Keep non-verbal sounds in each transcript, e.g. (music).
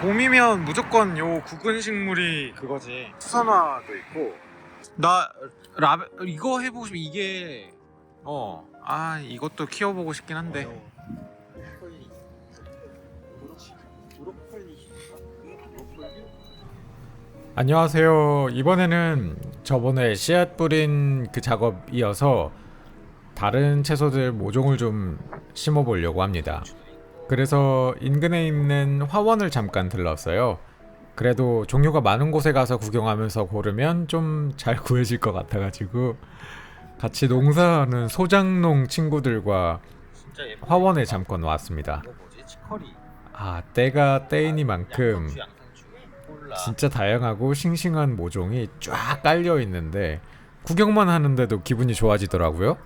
봄이면 무조건 요 구근 식물이 그거지. 수선화도 있고. 나 라베 이거 해보고 싶 이게 어. 아 이것도 키워보고 싶긴 한데. 안녕하세요. 이번에는 저번에 씨앗 뿌린 그 작업 이어서 다른 채소들 모종을 좀 심어 보려고 합니다. 그래서 인근에 있는 화원을 잠깐 들렀어요. 그래도 종류가 많은 곳에 가서 구경하면서 고르면 좀 잘 (laughs) 구해질 것 같아가지고 같이 농사하는 소장농 친구들과. 화원에 잠깐 왔습니다. 아 때가 때이니만큼. 진짜 다양하고 싱싱한 모종이 쫙 깔려 있는데 구경만 하는데도 기분이 좋아지더라고요.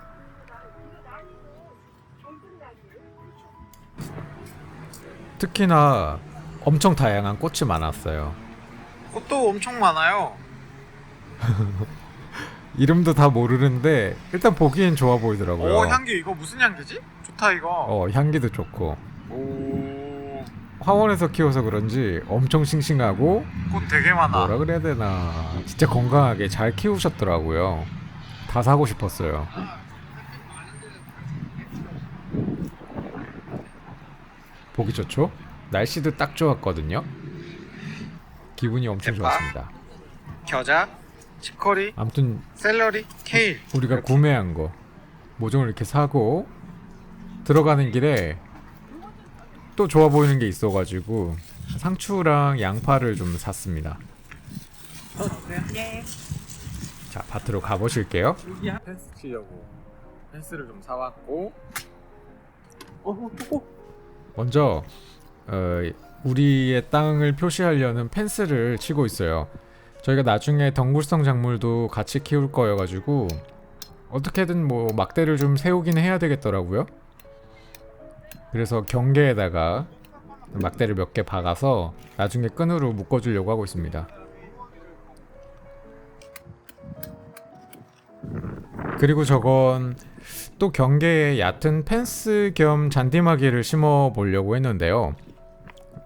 특히나 엄청 다양한 꽃이 많았어요. 꽃도 엄청 많아요. (laughs) 이름도 다 모르는데 일단 보기엔 좋아 보이더라고요. 오 향기 이거 무슨 향기지? 좋다 이거. 어, 향기도 좋고 오. 화원에서 키워서 그런지 엄청 싱싱하고 꽃 되게 많아. 뭐라 그래야 되나 진짜 건강하게 잘 키우셨더라고요. 다 사고 싶었어요. (laughs) 보기 좋죠? 날씨도 딱 좋았거든요. 기분이 엄청 대박. 좋았습니다. 겨자, 치커리, 아무튼 샐러리, 케일. 우리가 이렇게. 구매한 거 모종을 이렇게 사고 들어가는 길에 또 좋아 보이는 게 있어가지고 상추랑 양파를 좀 샀습니다. 자 밭으로 가보실게요. 펜스 치려고 펜스를 좀 사왔고. 어, 어, 먼저 어, 우리의 땅을 표시하려는 펜스를 치고 있어요. 저희가 나중에 덩굴성 작물도 같이 키울 거여가지고 어떻게든 뭐 막대를 좀 세우긴 해야 되겠더라고요. 그래서 경계에다가 막대를 몇 개 박아서 나중에 끈으로 묶어주려고 하고 있습니다. 그리고 저건 또 경계에 얕은 펜스 겸 잔디마개를 심어 보려고 했는데요.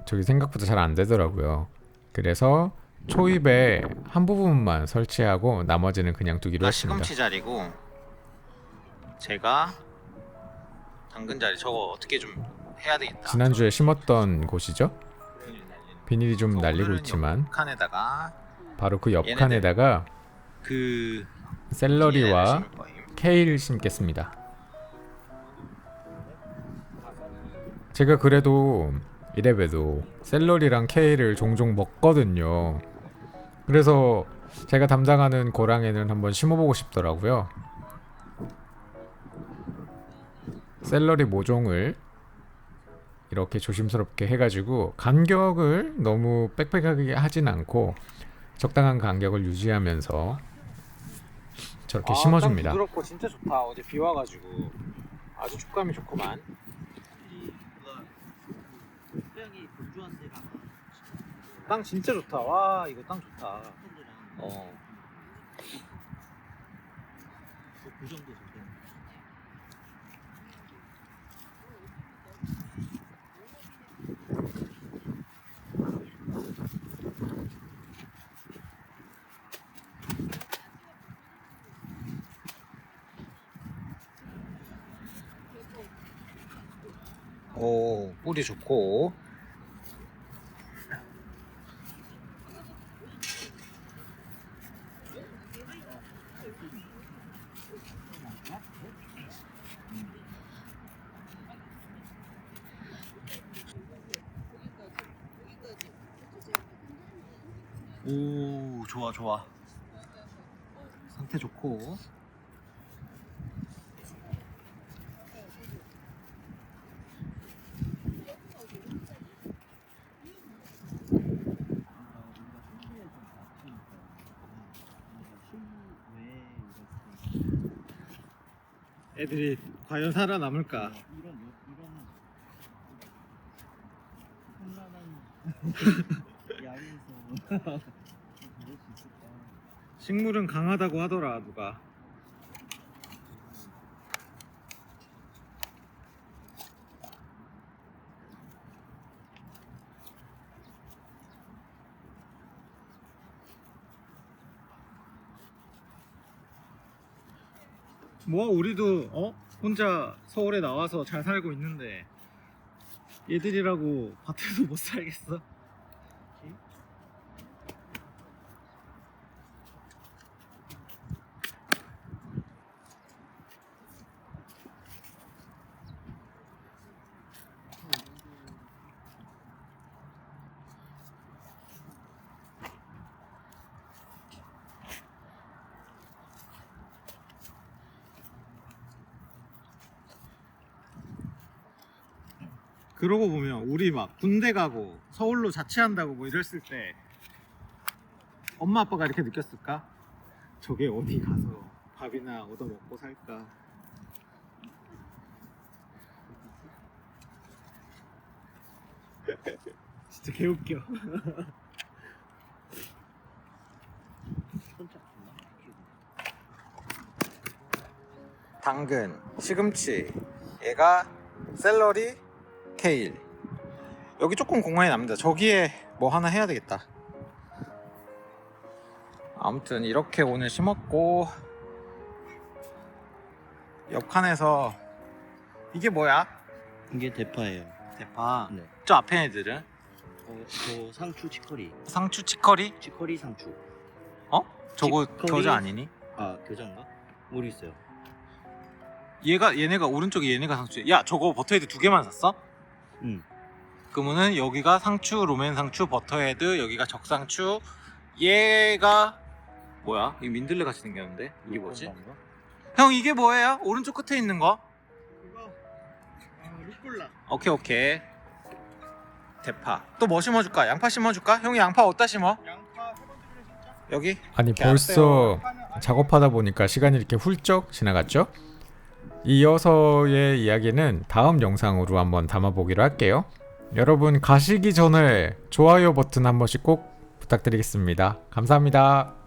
저기 생각보다 잘 안 되더라고요. 그래서 초입에 한 부분만 설치하고 나머지는 그냥 두기로 나 했습니다. 시금치 자리고 제가 당근 자리 저거 어떻게 좀 해야 되겠다. 지난주에 심었던 곳이죠. 비닐이 좀 날리고 있지만 칸에다가 바로 그 옆칸에다가 그 샐러리와. 케일 심겠습니다. 제가 그래도 이래봬도 샐러리랑 케일을 종종 먹거든요. 그래서 제가 담당하는 고랑에는 한번 심어보고 싶더라고요. 샐러리 모종을 이렇게 조심스럽게 해가지고 간격을 너무 빽빽하게 하진 않고 적당한 간격을 유지하면서 저렇게 아, 심어줍니다. 땅 부드럽고 진짜 좋다. 어제 비 와가지고 아주 촉감이 좋구만. 고양이 건조한 데가 땅 진짜 좋다. 와 이거 땅 좋다. 팬들이랑 어. 그 정도 좋대. 오 뿌리 좋고. 오 좋아 좋아. 상태 좋고. 애들이 과연 살아남을까? 이런 요- 이런 (laughs) 험난한 야외에서? (laughs) 식물은 강하다고 하더라 누가 뭐 우리도 어 혼자 서울에 나와서 잘 살고 있는데 얘들이라고 밭에서 못 살겠어? 그러고 보면 우리 막 군대 가고 서울로 자취한다고 뭐 이랬을 때 엄마 아빠가 이렇게 느꼈을까? 저게 어디 가서 밥이나 얻어 먹고 살까? (laughs) 진짜 개웃겨. 당근, 시금치, 얘가 샐러리, 케일. 여기 조금 공간이 남니다. 저기에 뭐 하나 해야 되겠다. 아무튼 이렇게 오늘 심었고 옆칸에서 이게 뭐야? 이게 대파예요. 대파. 네. 저 앞에 애들은 어, 저 상추 치커리. 상추 치커리? 치커리 상추. 어? 저거 치커리? 겨자 아니니? 아 겨자인가? 모르겠어요. 얘가 얘네가 오른쪽에 얘네가 상추. 야 저거 버터헤드 두 개만 샀어? 응. 그러면은 여기가 상추, 로맨 상추, 버터헤드, 여기가 적상추. 얘가 뭐야? 이 민들레 같이 생겼는데 이게 뭐지? 형 이게 뭐예요? 오른쪽 끝에 있는 거? 이거 아, 루꼴라. 오케이 오케이. 대파. 또 뭐 심어줄까? 양파 심어줄까? 형이 양파 어디다 심어? 양파 세 번째 진짜? 여기? 아니 벌써 안 작업하다 보니까 시간이 이렇게 훌쩍 지나갔죠? 이어서의 이야기는 다음 영상으로 한번 담아보기로 할게요. 여러분 가시기 전에 좋아요 버튼 한 번씩 꼭 부탁드리겠습니다. 감사합니다.